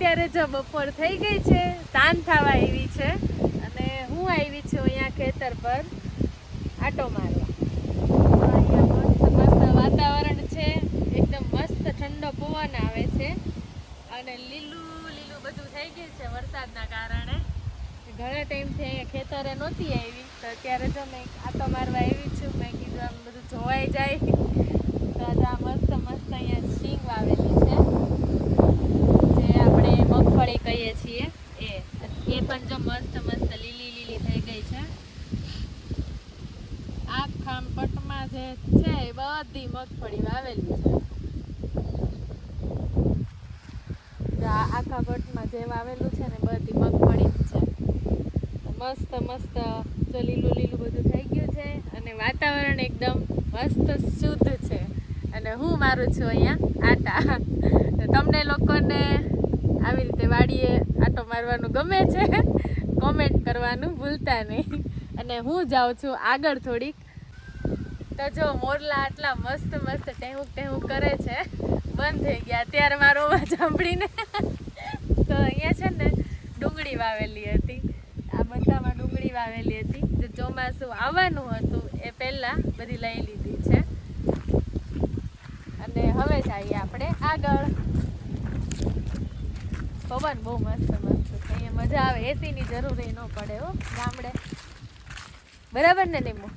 અત્યારે જો બપોર થઈ ગઈ છે, સાંજ થવા આવી છે અને હું આવી છું અહીંયા ખેતર પર આટો મારવા. અહીંયા મસ્ત મસ્ત વાતાવરણ છે, એકદમ મસ્ત ઠંડો પવન આવે છે અને લીલું લીલું બધું થઈ ગયું છે વરસાદના કારણે. ઘણા ટાઈમથી અહીંયા ખેતરે નહોતી આવી, તો અત્યારે જો મેં આટો મારવા આવી છું, મેં કીધું આમ બધું જોવાઈ જાય. તો આ મસ્ત મસ્ત અહીંયા સિંગ વાવેલી છે જે આપણે મગફળી કહીએ છીએ એ એ પણ જો મસ્ત મસ્ત લીલી લીલી થઈ ગઈ છે આખા પટમાં જે છે બધી મગફળી વાવેલી છે. આખા પટમાં જે વાવેલું છે ને બધી મગફળી જ છે. મસ્ત મસ્ત જો લીલું લીલું બધું થઈ ગયું છે અને વાતાવરણ એકદમ મસ્ત શુદ્ધ છે. અને હું મારું છું અહીંયા આટા. તમને લોકોને આવી રીતે વાડીએ આટો મારવાનું ગમે છે કોમેન્ટ કરવાનું ભૂલતા નહીં. અને હું જાઉં છું આગળ થોડીક તો જો મોરલા આટલા મસ્ત મસ્ત ટેહુક ટેહુક કરે છે. બંધ થઈ ગયા. અત્યારે મારો અવાજ સાંભળીને. તો અહીંયા છે ને ડુંગળી વાવેલી હતી. આ બધામાં ડુંગળી વાવેલી હતી. જે ચોમાસું આવવાનું હતું એ પહેલાં બધી લઈ લીધી છે. અને હવે જઈએ આપણે આગળ. પવન બહુ મસ્ત મસ્ત અહીંયા મજા આવે. એસીની જરૂર ન પડે હો ગામડે. બરાબર ને નીમુ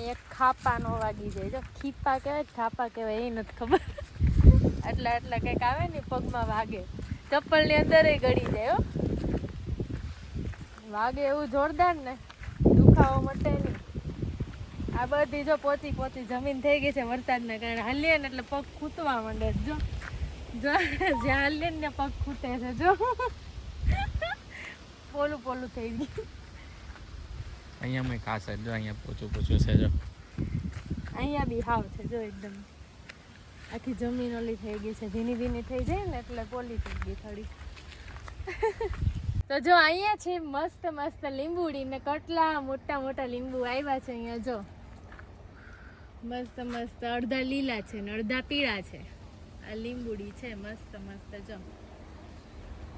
એક ખાપા નો વાગી જાય. જો ખીપા કહેવાય ખાપા કહેવાય, એ નથી ખબર. આટલા આટલા કંઈક આવે ને, પગમાં વાગે. ચપ્પલની અંદર એ ગળી જાય, હો. વાગે એવું જોરદાર ને, દુખાવો મટે નહીં. આ બધી જો પોચી પોચી જમીન થઈ ગઈ છે વરસાદના કારણે. હાલીએ ને એટલે પગ ખૂટવા માંડે જો. જો, જ્યાં હાલીએ ને પગ ખૂટે છે, જો. પોલું પોલું થઈ ગયું. અહીંયા મેં ખાસ જો અહીંયા પોચું પોચું છે જો. અહીંયા બી હાવ છે જો એકદમ. આખી જમીન ઓલી થઈ ગઈ છે. ભીની ભીની થઈ જાય ને એટલે પોલી થઈ ગઈ થોડી. તો જો અહીંયા છે મસ્ત મસ્ત લીંબુડી ને કેટલા, મોટા મોટા લીંબુ આવ્યા છે અહીંયા જો. મસ્ત મસ્ત અડધા લીલા છે ને અડધા પીળા છે. આ લીંબુડી છે મસ્ત મસ્ત જો.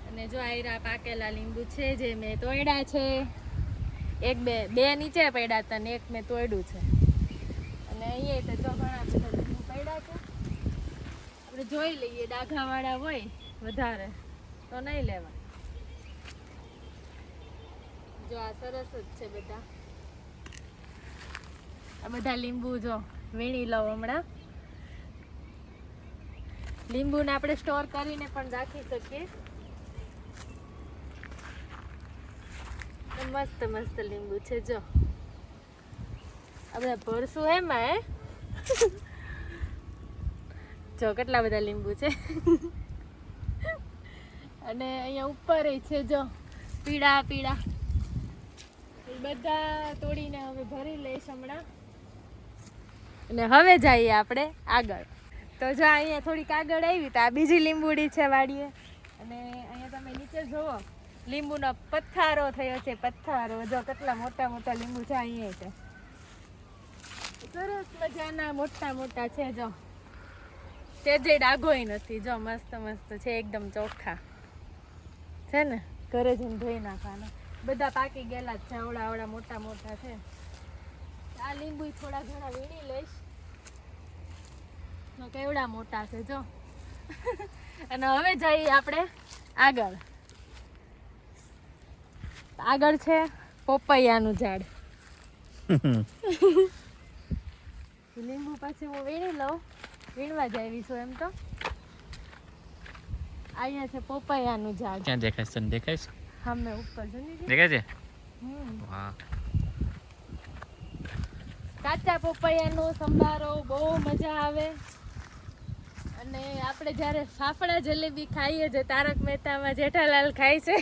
અને જો આયરા પાકેલા લીંબુ છે જે મેં તોડ્યા છે. એક બે બે નીચે પડ્યા હતા ને એક મેં તોડ્યું છે. અને અહીંયા તો જો ઘણા બધા પડ્યા છે. આપણે જોઈ લઈએ, ડાઘાવાળા હોય વધારે, તો નહીં લેવા જો આ સરસ જ છે બધા. આ બધા લીંબુ જો વીણી લઉં હમણાં. લીંબુને આપણે સ્ટોર કરીને પણ રાખી શકીએ. મસ્ત મસ્ત લીંબુ છે, જો. આપણે ભરશું એમાં, હે? જો, કેટલા બધા લીંબુ છે? અને અહીંયા ઉપર છે, જો, પીળા પીળા. બધા તોડીને હવે ભરી લઈશ હમણાં. અને હવે જઈએ આપણે આગળ. તો જો, અહીંયા થોડીક આગળ આવી તો આ બીજી લીંબુડી છે વાડીએ. અને અહીંયા તમે નીચે જુઓ. લીંબુનો પથ્થારો થયો છે, પથ્થારો. જો કેટલા મોટા મોટા લીંબુ છે, અહીંયા છે. સરસ મજાના મોટા મોટા છે, જો. તે જે ડાઘોય નથી, જો, મસ્ત મસ્ત છે, એકદમ ચોખ્ખા. છે ને? ઘરે જઈને ધોઈ નાખવાના. બધા પાકી ગયેલા છે, આવડા આવડા મોટા મોટા છે. આ લીંબુ થોડા ઘણા વીણી લઈશ. કેવડા મોટા છે, જો. અને હવે જઈએ આપણે આગળ. આગળ છે પોપૈયાનું ઝાડ. લીંબુ પછી હું વીણી લઉં. વીણવા જ આવી છું એમ તો. અહીંયા છે પોપૈયાનું ઝાડ. ક્યાં દેખાય છે? દેખાય છે? સામે ઉપર જોઈ દેખાય છે? કાચા પપૈયાનો સંભારો બહુ મજા આવે. અને આપણે જ્યારે ફાફડા જલેબી ખાઈએ જે તારક મહેતામાં જેઠાલાલ ખાય છે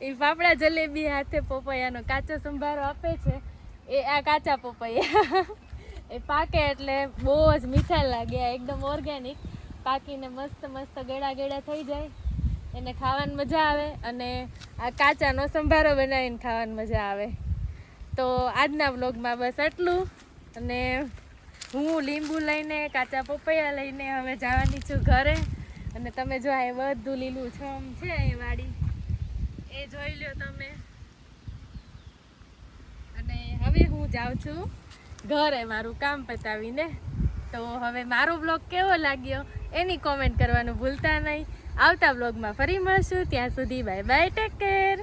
એ ફાફડા જલેબી હાથે પપૈયાનો કાચો સંભારો આપે છે. એ આ કાચા પપૈયા. એ પાકે એટલે બહુ જ મીઠા લાગે એકદમ ઓર્ગેનિક પાકીને મસ્ત મસ્ત ગળા ગળા થઈ જાય. એને ખાવાની મજા આવે અને આ કાચાનો સંભારો બનાવીને ખાવાની મજા આવે. તો આજના વ્લોગમાં બસ આટલું. અને હું લીંબુ લઈને, કાચા પપૈયા લઈને હવે જવાની છું ઘરે. અને તમે જો આ બધું લીલું છમ છે એ વાડી. એ જોઈ લો તમે. અને હવે હું જાઉં છું ઘરે મારું કામ પતાવીને. તો હવે મારો બ્લોગ કેવો લાગ્યો એની કોમેન્ટ કરવાનું ભૂલતા નહીં. આવતા બ્લોગમાં ફરી મળશું. ત્યાં સુધી બાય બાય ટેક કેર